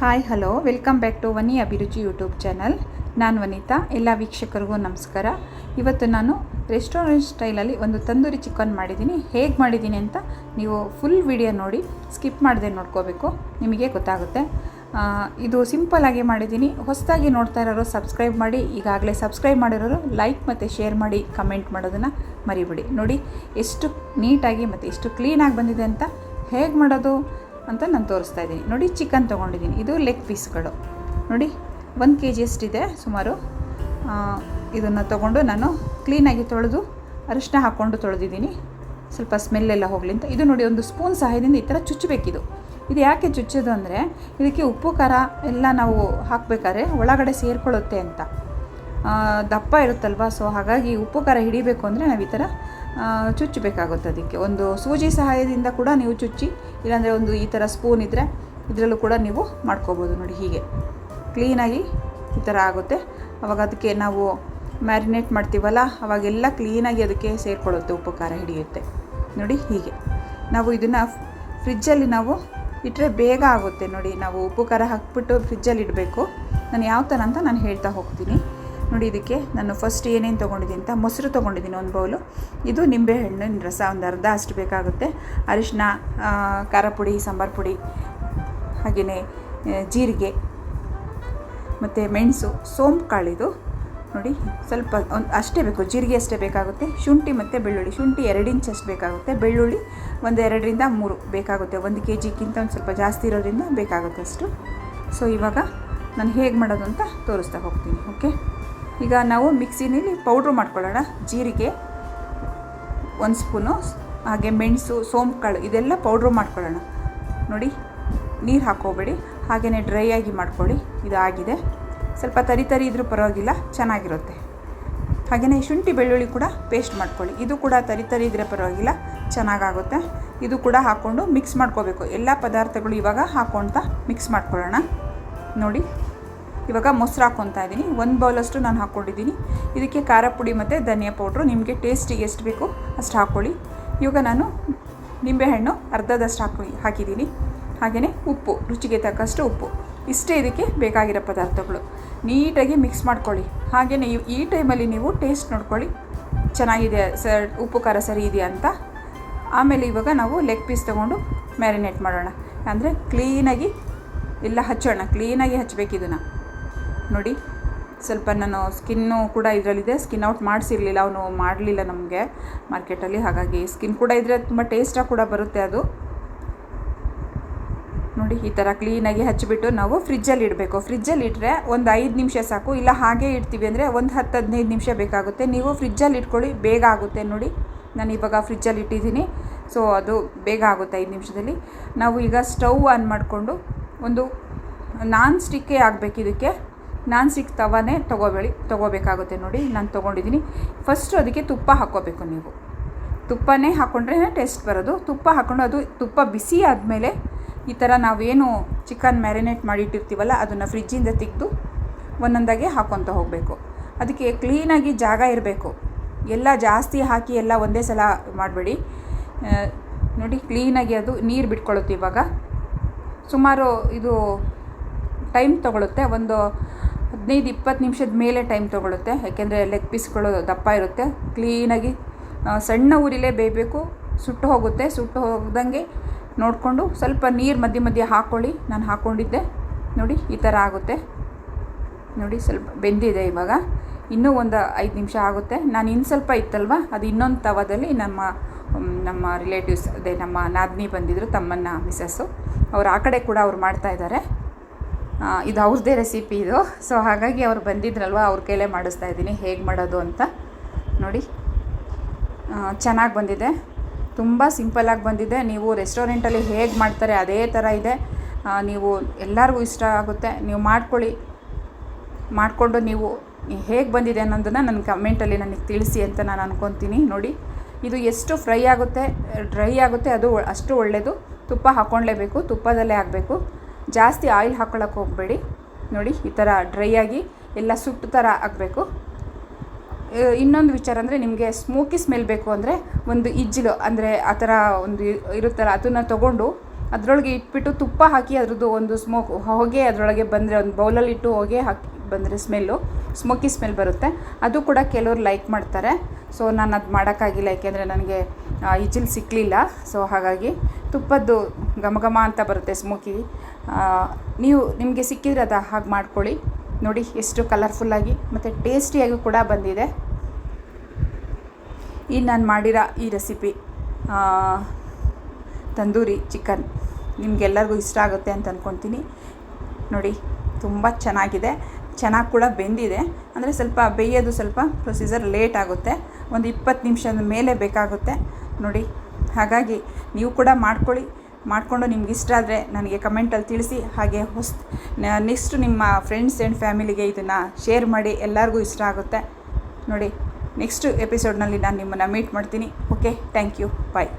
Hi hello welcome back to Vani Abhiruchi YouTube channel ನಾನು ವನಿತಾ. ಎಲ್ಲ ವೀಕ್ಷಕರಿಗೂ ನಮಸ್ಕಾರ. ಇವತ್ತು ನಾನು ರೆಸ್ಟೋರೆಂಟ್ ಸ್ಟೈಲಲ್ಲಿ ಒಂದು ತಂದೂರಿ ಚಿಕನ್ ಮಾಡಿದ್ದೀನಿ. ಹೇಗೆ ಮಾಡಿದ್ದೀನಿ ಅಂತ ನೀವು ಫುಲ್ ವಿಡಿಯೋ ನೋಡಿ ಸ್ಕಿಪ್ ಮಾಡದೆ ನೋಡ್ಕೋಬೇಕು. ನಿಮಗೆ ಗೊತ್ತಾಗುತ್ತೆ. ಇದು ಸಿಂಪಲ್ಲಾಗಿ ಮಾಡಿದ್ದೀನಿ. ಹೊಸದಾಗಿ ನೋಡ್ತಾ ಇರೋರು ಸಬ್ಸ್ಕ್ರೈಬ್ ಮಾಡಿ. ಈಗಾಗಲೇ ಸಬ್ಸ್ಕ್ರೈಬ್ ಮಾಡಿರೋರು ಲೈಕ್ ಮತ್ತು ಶೇರ್ ಮಾಡಿ ಕಮೆಂಟ್ ಮಾಡೋದನ್ನು ಮರಿಬೇಡಿ. ನೋಡಿ, ಎಷ್ಟು ನೀಟಾಗಿ ಮತ್ತು ಎಷ್ಟು ಕ್ಲೀನಾಗಿ ಬಂದಿದೆ ಅಂತ ಹೇಗೆ ಮಾಡೋದು? ಅಂತ ನಾನು ತೋರಿಸ್ತಾ ಇದ್ದೀನಿ. ನೋಡಿ, ಚಿಕನ್ ತೊಗೊಂಡಿದ್ದೀನಿ. ಇದು ಲೆಗ್ ಪೀಸ್ಗಳು ನೋಡಿ, ಒಂದು ಕೆ ಜಿ ಎಷ್ಟಿದೆ? ಸುಮಾರು ಇದನ್ನು ತೊಗೊಂಡು ನಾನು ಕ್ಲೀನಾಗಿ ತೊಳೆದು ಅರಿಶಿನ ಹಾಕ್ಕೊಂಡು ತೊಳೆದಿದ್ದೀನಿ. ಸ್ವಲ್ಪ ಸ್ಮೆಲ್ಲೆಲ್ಲ ಹೋಗಲಿ ಅಂತ. ಇದು ನೋಡಿ, ಒಂದು ಸ್ಪೂನ್ ಸಹಾಯದಿಂದ ಈ ಥರ ಚುಚ್ಚಬೇಕಿದು. ಇದು ಯಾಕೆ ಚುಚ್ಚೋದು ಅಂದರೆ, ಇದಕ್ಕೆ ಉಪ್ಪು, ಖಾರ ಎಲ್ಲ ನಾವು ಹಾಕಬೇಕಾದ್ರೆ ಒಳಗಡೆ ಸೇರಿಕೊಳ್ಳುತ್ತೆ ಅಂತ. ದಪ್ಪ ಇರುತ್ತಲ್ವ? ಸೊ ಹಾಗಾಗಿ ಉಪ್ಪು, ಖಾರ ಹಿಡಿಬೇಕು ಅಂದರೆ ನಾವು ಈ ಥರ ಚುಚ್ಚಬೇಕಾಗುತ್ತೆ ಅದಕ್ಕೆ. ಒಂದು ಸೂಜಿ ಸಹಾಯದಿಂದ ಕೂಡ ನೀವು ಚುಚ್ಚಿ, ಇಲ್ಲಾಂದರೆ ಒಂದು ಈ ಥರ ಸ್ಪೂನ್ ಇದ್ದರೆ ಇದರಲ್ಲೂ ಕೂಡ ನೀವು ಮಾಡ್ಕೋಬೋದು ನೋಡಿ ಹೀಗೆ. ಕ್ಲೀನಾಗಿ ಈ ಥರ ಆಗುತ್ತೆ. ಅವಾಗ ಅದಕ್ಕೆ ನಾವು ಮ್ಯಾರಿನೇಟ್ ಮಾಡ್ತೀವಲ್ಲ, ಅವಾಗೆಲ್ಲ ಕ್ಲೀನಾಗಿ ಅದಕ್ಕೆ ಸೇರಿಕೊಳ್ಳುತ್ತೆ ಉಪ್ಪು ಖಾರ ಹಿಡಿಯುತ್ತೆ. ನೋಡಿ ಹೀಗೆ. ನಾವು ಇದನ್ನು ಫ್ರಿಜ್ಜಲ್ಲಿ ನಾವು ಇಟ್ಟರೆ ಬೇಗ ಆಗುತ್ತೆ. ನೋಡಿ ನಾವು ಉಪ್ಪು ಖಾರ ಹಾಕ್ಬಿಟ್ಟು ಫ್ರಿಜ್ಜಲ್ಲಿ ಇಡಬೇಕು. ನಾನು ಯಾವ ಥರ ಅಂತ ನಾನು ಹೇಳ್ತಾ ಹೋಗ್ತೀನಿ. ನೋಡಿ ಇದಕ್ಕೆ ನಾನು ಫಸ್ಟ್ ಏನೇನು ತೊಗೊಂಡಿದ್ದೀನಿ ಅಂತ, ಮೊಸರು ತೊಗೊಂಡಿದ್ದೀನಿ ಒಂದು ಬೌಲು ಇದು ನಿಂಬೆಹಣ್ಣಿನ ರಸ, ಒಂದು ಅರ್ಧ ಅಷ್ಟು ಬೇಕಾಗುತ್ತೆ. ಅರಿಶಿನ ಖಾರ ಪುಡಿ, ಸಾಂಬಾರು ಪುಡಿ ಹಾಗೆಯೇ ಜೀರಿಗೆ, ಮತ್ತು ಮೆಣಸು, ಸೋಂಪು ಕಾಳಿದು ನೋಡಿ, ಸ್ವಲ್ಪ ಒಂದು ಅಷ್ಟೇ ಬೇಕು, ಜೀರಿಗೆ ಅಷ್ಟೇ ಬೇಕಾಗುತ್ತೆ, ಶುಂಠಿ ಮತ್ತು ಬೆಳ್ಳುಳ್ಳಿ, ಶುಂಠಿ ಎರಡು ಇಂಚ್ ಅಷ್ಟು ಬೇಕಾಗುತ್ತೆ, ಬೆಳ್ಳುಳ್ಳಿ ಒಂದು ಎರಡರಿಂದ ಮೂರು ಬೇಕಾಗುತ್ತೆ, ಒಂದು ಕೆ ಜಿಗಿಂತ ಒಂದು ಸ್ವಲ್ಪ ಜಾಸ್ತಿ ಇರೋದ್ರಿಂದ ಬೇಕಾಗುತ್ತೆ ಅಷ್ಟು ಸೊ ಇವಾಗ ನಾನು ಹೇಗೆ ಮಾಡೋದು ಅಂತ ತೋರಿಸ್ತಾ ಹೋಗ್ತೀನಿ ಓಕೆ ಈಗ ನಾವು ಮಿಕ್ಸಿನಲ್ಲಿ ಪೌಡ್ರ್ ಮಾಡ್ಕೊಳ್ಳೋಣ. ಜೀರಿಗೆ, ಒಂದು ಸ್ಪೂನು, ಹಾಗೆ ಮೆಣಸು ಸೋಂಪು ಕಾಳು ಇದೆಲ್ಲ ಪೌಡ್ರು ಮಾಡ್ಕೊಳ್ಳೋಣ. ನೋಡಿ, ನೀರು ಹಾಕೋಬೇಡಿ ಹಾಗೆಯೇ ಡ್ರೈ ಆಗಿ ಮಾಡ್ಕೊಳ್ಳಿ. ಇದು ಆಗಿದೆ ಸ್ವಲ್ಪ ತರಿ ತರಿ ಇದ್ರೂ ಪರವಾಗಿಲ್ಲ, ಚೆನ್ನಾಗಿರುತ್ತೆ. ಹಾಗೆಯೇ ಶುಂಠಿ, ಬೆಳ್ಳುಳ್ಳಿ ಕೂಡ ಪೇಸ್ಟ್ ಮಾಡ್ಕೊಳ್ಳಿ. ಇದು ಕೂಡ ತರಿ ತರಿ ಇದ್ದರೆ ಪರವಾಗಿಲ್ಲ, ಚೆನ್ನಾಗಾಗುತ್ತೆ. ಇದು ಕೂಡ ಹಾಕ್ಕೊಂಡು ಮಿಕ್ಸ್ ಮಾಡ್ಕೋಬೇಕು. ಎಲ್ಲ ಪದಾರ್ಥಗಳು ಇವಾಗ ಹಾಕ್ಕೊಳ್ತಾ ಮಿಕ್ಸ್ ಮಾಡ್ಕೊಳ್ಳೋಣ. ನೋಡಿ. ಇವಾಗ ಮೊಸರು ಹಾಕ್ಕೊತಾ ಇದ್ದೀನಿ. ಒಂದು ಬೌಲಷ್ಟು ನಾನು ಹಾಕ್ಕೊಂಡಿದ್ದೀನಿ. ಇದಕ್ಕೆ ಖಾರ ಪುಡಿ ಮತ್ತು ಧನಿಯಾ ಪೌಡ್ರು ನಿಮಗೆ ಟೇಸ್ಟಿಗೆ ಎಷ್ಟು ಬೇಕು ಅಷ್ಟು ಹಾಕ್ಕೊಳ್ಳಿ ಇವಾಗ ನಾನು ನಿಂಬೆಹಣ್ಣು ಅರ್ಧದಷ್ಟು ಹಾಕಿ ಹಾಕಿದ್ದೀನಿ. ಹಾಗೆಯೇ ಉಪ್ಪು, ರುಚಿಗೆ ತಕ್ಕಷ್ಟು ಉಪ್ಪು. ಇಷ್ಟೇ ಇದಕ್ಕೆ ಬೇಕಾಗಿರೋ ಪದಾರ್ಥಗಳು. ನೀಟಾಗಿ ಮಿಕ್ಸ್ ಮಾಡ್ಕೊಳ್ಳಿ. ಹಾಗೆಯೇ ಈ- ಟೈಮಲ್ಲಿ ನೀವು ಟೇಸ್ಟ್ ನೋಡ್ಕೊಳ್ಳಿ. ಚೆನ್ನಾಗಿದೆ ಸರ್, ಉಪ್ಪು ಖಾರ ಸರಿ ಇದೆಯಾ ಅಂತ. ಆಮೇಲೆ ಇವಾಗ ನಾವು ಲೆಗ್ ಪೀಸ್ ತೊಗೊಂಡು ಮ್ಯಾರಿನೇಟ್ ಮಾಡೋಣ. ಅಂದರೆ ಕ್ಲೀನಾಗಿ ಎಲ್ಲ ಹಚ್ಚೋಣ ಕ್ಲೀನಾಗಿ ಹಚ್ಚಬೇಕು ಇದನ್ನು. ನೋಡಿ. ಸ್ವಲ್ಪ ನಾನು ಸ್ಕಿನ್ನು ಕೂಡ ಇದರಲ್ಲಿದೆ. ಸ್ಕಿನ್ ಔಟ್ ಮಾಡಿಸಿರಲಿಲ್ಲ, ಅವನು ಮಾಡಲಿಲ್ಲ ನಮಗೆ ಮಾರ್ಕೆಟಲ್ಲಿ. ಹಾಗಾಗಿ ಸ್ಕಿನ್ ಕೂಡ ಇದ್ದರೆ ತುಂಬ ಟೇಸ್ಟಾಗಿ ಕೂಡ ಬರುತ್ತೆ ಅದು. ನೋಡಿ, ಈ ಥರ ಕ್ಲೀನಾಗಿ ಹಚ್ಚಿಬಿಟ್ಟು ನಾವು ಫ್ರಿಜ್ಜಲ್ಲಿ ಇಡಬೇಕು. ಫ್ರಿಜ್ಜಲ್ಲಿ ಇಟ್ಟರೆ ಒಂದು ಐದು ನಿಮಿಷ ಸಾಕು. ಇಲ್ಲ, ಹಾಗೆ ಇಡ್ತೀವಿ ಅಂದರೆ ಒಂದು ಹತ್ತು ಹದಿನೈದು ನಿಮಿಷ ಬೇಕಾಗುತ್ತೆ. ನೀವು ಫ್ರಿಜ್ಜಲ್ಲಿ ಇಟ್ಕೊಳ್ಳಿ, ಬೇಗ ಆಗುತ್ತೆ ನೋಡಿ. ನಾನು ಇವಾಗ ಫ್ರಿಜ್ಜಲ್ಲಿ ಇಟ್ಟಿದ್ದೀನಿ. ಸೊ ಅದು ಬೇಗ ಆಗುತ್ತೆ ಐದು ನಿಮಿಷದಲ್ಲಿ. ನಾವು ಈಗ ಸ್ಟವ್ ಆನ್ ಮಾಡಿಕೊಂಡು ಒಂದು ನಾನ್ ಸ್ಟಿಕ್ಕೇ ಆಗಬೇಕು ಇದಕ್ಕೆ. ನಾನ್ ಸ್ಟಿಕ್ ತವಾನೇ ತೊಗೋಬೇಡಿ ತೊಗೋಬೇಕಾಗುತ್ತೆ ನೋಡಿ, ನಾನು ತೊಗೊಂಡಿದ್ದೀನಿ ಫಸ್ಟು ಅದಕ್ಕೆ ತುಪ್ಪ ಹಾಕ್ಕೋಬೇಕು ನೀವು. ತುಪ್ಪನೇ ಹಾಕ್ಕೊಂಡ್ರೆ ಟೇಸ್ಟ್ ಬರೋದು. ತುಪ್ಪ ಹಾಕ್ಕೊಂಡು ಅದು ತುಪ್ಪ ಬಿಸಿ ಆದಮೇಲೆ ಈ ಥರ ನಾವೇನು ಚಿಕನ್ ಮ್ಯಾರಿನೇಟ್ ಮಾಡಿಟ್ಟಿರ್ತೀವಲ್ಲ, ಅದನ್ನು ಫ್ರಿಜ್ಜಿಂದ ತೆಗೆದು ಒಂದೊಂದಾಗೆ ಹಾಕ್ಕೊತ ಹೋಗಬೇಕು. ಅದಕ್ಕೆ ಕ್ಲೀನಾಗಿ ಜಾಗ ಇರಬೇಕು. ಎಲ್ಲ ಜಾಸ್ತಿ ಹಾಕಿ ಎಲ್ಲ ಒಂದೇ ಸಲ ಮಾಡಬೇಡಿ. ನೋಡಿ ಕ್ಲೀನಾಗಿ ಅದು ನೀರು ಬಿಟ್ಕೊಳ್ಳುತ್ತೆ ಇವಾಗ. ಸುಮಾರು ಇದು ಟೈಮ್ ತೊಗೊಳುತ್ತೆ. ಒಂದು ಹದಿನೈದು ಇಪ್ಪತ್ತು ನಿಮಿಷದ ಮೇಲೆ ಟೈಮ್ ತೊಗೊಳುತ್ತೆ. ಯಾಕೆಂದರೆ ಲೆಗ್ ಪೀಸ್ಗಳು ದಪ್ಪ ಇರುತ್ತೆ. ಕ್ಲೀನಾಗಿ ಸಣ್ಣ ಊರಿಲೇ ಬೇಯಬೇಕು. ಸುಟ್ಟು ಹೋಗುತ್ತೆ. ಸುಟ್ಟು ಹೋಗ್ದಂಗೆ ನೋಡಿಕೊಂಡು ಸ್ವಲ್ಪ ನೀರು ಮಧ್ಯೆ ಮಧ್ಯೆ ಹಾಕ್ಕೊಳ್ಳಿ ನಾನು ಹಾಕ್ಕೊಂಡಿದ್ದೆ ನೋಡಿ ಈ ಥರ ಆಗುತ್ತೆ. ನೋಡಿ ಸ್ವಲ್ಪ ಬೆಂದಿದೆ ಇವಾಗ. ಇನ್ನೂ ಒಂದು ಐದು ನಿಮಿಷ ಆಗುತ್ತೆ. ನಾನು ಇನ್ನು ಸ್ವಲ್ಪ ಇತ್ತಲ್ವ? ಅದು ಇನ್ನೊಂದು ತವದಲ್ಲಿ ನಮ್ಮ ನಮ್ಮ ರಿಲೇಟಿವ್ಸ್ ಅದೇ ನಮ್ಮ ನಾದಿನಿ ಬಂದಿದ್ದರು ತಮ್ಮನ್ನ ಮಿಸಸ್ಸು ಅವರು ಆ ಕಡೆ ಕೂಡ ಅವ್ರು ಮಾಡ್ತಾ ಇದ್ದಾರೆ ಆ, ಇದು ಅವ್ರದ್ದೇ ರೆಸಿಪಿ ಇದು. ಸೊ ಹಾಗಾಗಿ ಅವ್ರು ಬಂದಿದ್ರಲ್ವ, ಅವ್ರ ಕೈಲೇ ಮಾಡಿಸ್ತಾ ಇದ್ದೀನಿ. ಹೇಗೆ ಮಾಡೋದು ಅಂತ ನೋಡಿ. ಚೆನ್ನಾಗಿ ಬಂದಿದೆ. ತುಂಬ ಸಿಂಪಲ್ಲಾಗಿ ಬಂದಿದೆ. ನೀವು ರೆಸ್ಟೋರೆಂಟಲ್ಲಿ ಹೇಗೆ ಮಾಡ್ತಾರೆ ಅದೇ ಥರ ಇದೆ. ನೀವು ಎಲ್ಲರಿಗೂ ಇಷ್ಟ ಆಗುತ್ತೆ. ನೀವು ಮಾಡ್ಕೊಳ್ಳಿ. ಮಾಡಿಕೊಂಡು ನೀವು ಹೇಗೆ ಬಂದಿದೆ ಅನ್ನೋದನ್ನು ನನ್ನ ಕಮೆಂಟಲ್ಲಿ ನನಗೆ ತಿಳಿಸಿ ಅಂತ ನಾನು ಅನ್ಕೊತೀನಿ. ನೋಡಿ, ಇದು ಎಷ್ಟು ಫ್ರೈ ಆಗುತ್ತೆ ಡ್ರೈ ಆಗುತ್ತೆ, ಅದು ಅಷ್ಟು ಒಳ್ಳೆಯದು ತುಪ್ಪ ಹಾಕ್ಕೊಳ್ಳೇಬೇಕು ತುಪ್ಪದಲ್ಲೇ ಆಗಬೇಕು ಜಾಸ್ತಿ ಆಯಿಲ್ ಹಾಕ್ಕೊಳ್ಳೋಕೆ ಹೋಗಬೇಡಿ. ನೋಡಿ, ಈ ಥರ ಡ್ರೈ ಆಗಿ ಎಲ್ಲ ಸುಟ್ಟು ಥರ ಆಗಬೇಕು ಇನ್ನೊಂದು ವಿಚಾರ ಅಂದರೆ ನಿಮಗೆ ಸ್ಮೋಕಿ ಸ್ಮೆಲ್ ಬೇಕು ಅಂದರೆ ಒಂದು ಇಜ್ಜಿಲು ಅಂದರೆ ಆ ಥರ ಒಂದು ಇರುತ್ತಲ್ಲ, ಅದನ್ನು ತೊಗೊಂಡು ಅದರೊಳಗೆ ಇಟ್ಬಿಟ್ಟು ತುಪ್ಪ ಹಾಕಿ ಅದರದ್ದು ಒಂದು ಸ್ಮೋಕ್ ಹೊಗೆ ಅದರೊಳಗೆ ಬಂದರೆ ಒಂದು ಬೌಲಲ್ಲಿ ಇಟ್ಟು ಹೊಗೆ ಹಾಕಿ ಬಂದರೆ ಸ್ಮೆಲ್ಲು, ಸ್ಮೋಕಿ ಸ್ಮೆಲ್ ಬರುತ್ತೆ. ಅದು ಕೂಡ ಕೆಲವ್ರು ಲೈಕ್ ಮಾಡ್ತಾರೆ. ಸೊ, ನಾನು ಅದು ಮಾಡೋಕ್ಕಾಗಿಲ್ಲ, ಯಾಕೆಂದರೆ ನನಗೆ ಇಜಿಲ್ ಸಿಕ್ಕಲಿಲ್ಲ ಸೊ, ಹಾಗಾಗಿ ತುಪ್ಪದ್ದು ಘಮ ಘಮ ಅಂತ ಬರುತ್ತೆ ಸ್ಮೋಕಿ ನೀವು ನಿಮಗೆ ಸಿಕ್ಕಿದ್ರೆ ಅದು ಹಾಗೆ ಮಾಡ್ಕೊಳ್ಳಿ. ನೋಡಿ, ಎಷ್ಟು ಕಲರ್ಫುಲ್ಲಾಗಿ ಮತ್ತು ಟೇಸ್ಟಿಯಾಗಿ ಕೂಡ ಬಂದಿದೆ. ಈ ನಾನು ಮಾಡಿರೋ ಈ ರೆಸಿಪಿ ತಂದೂರಿ ಚಿಕನ್ ನಿಮಗೆಲ್ಲರಿಗೂ ಇಷ್ಟ ಆಗುತ್ತೆ ಅಂತ ಅಂದ್ಕೊತೀನಿ ನೋಡಿ, ತುಂಬ ಚೆನ್ನಾಗಿದೆ. ಚೆನ್ನಾಗಿ ಕೂಡ ಬೆಂದಿದೆ. ಅಂದರೆ ಸ್ವಲ್ಪ ಬೇಯೋದು ಸ್ವಲ್ಪ ಪ್ರೊಸೀಜರ್ ಲೇಟ್ ಆಗುತ್ತೆ. ಒಂದು ಇಪ್ಪತ್ತು ನಿಮಿಷದ ಮೇಲೆ ಬೇಕಾಗುತ್ತೆ. ನೋಡಿ, ಹಾಗಾಗಿ ನೀವು ಕೂಡ ಮಾಡ್ಕೊಳ್ಳಿ. ಮಾಡಿಕೊಂಡು ನಿಮ್ಗೆ ಇಷ್ಟ ಆದರೆ ನನಗೆ ಕಮೆಂಟಲ್ಲಿ ತಿಳಿಸಿ. ಹಾಗೆ ಹೊಸ ನೆಕ್ಸ್ಟ್ ನಿಮ್ಮ ಫ್ರೆಂಡ್ಸ್ ಆ್ಯಂಡ್ ಫ್ಯಾಮಿಲಿಗೆ ಇದನ್ನು ಶೇರ್ ಮಾಡಿ ಎಲ್ಲರಿಗೂ ಇಷ್ಟ ಆಗುತ್ತೆ. ನೋಡಿ ನೆಕ್ಸ್ಟ್ ಎಪಿಸೋಡ್ನಲ್ಲಿ ನಾನು ನಿಮ್ಮನ್ನು ಮೀಟ್ ಮಾಡ್ತೀನಿ. Okay thank you bye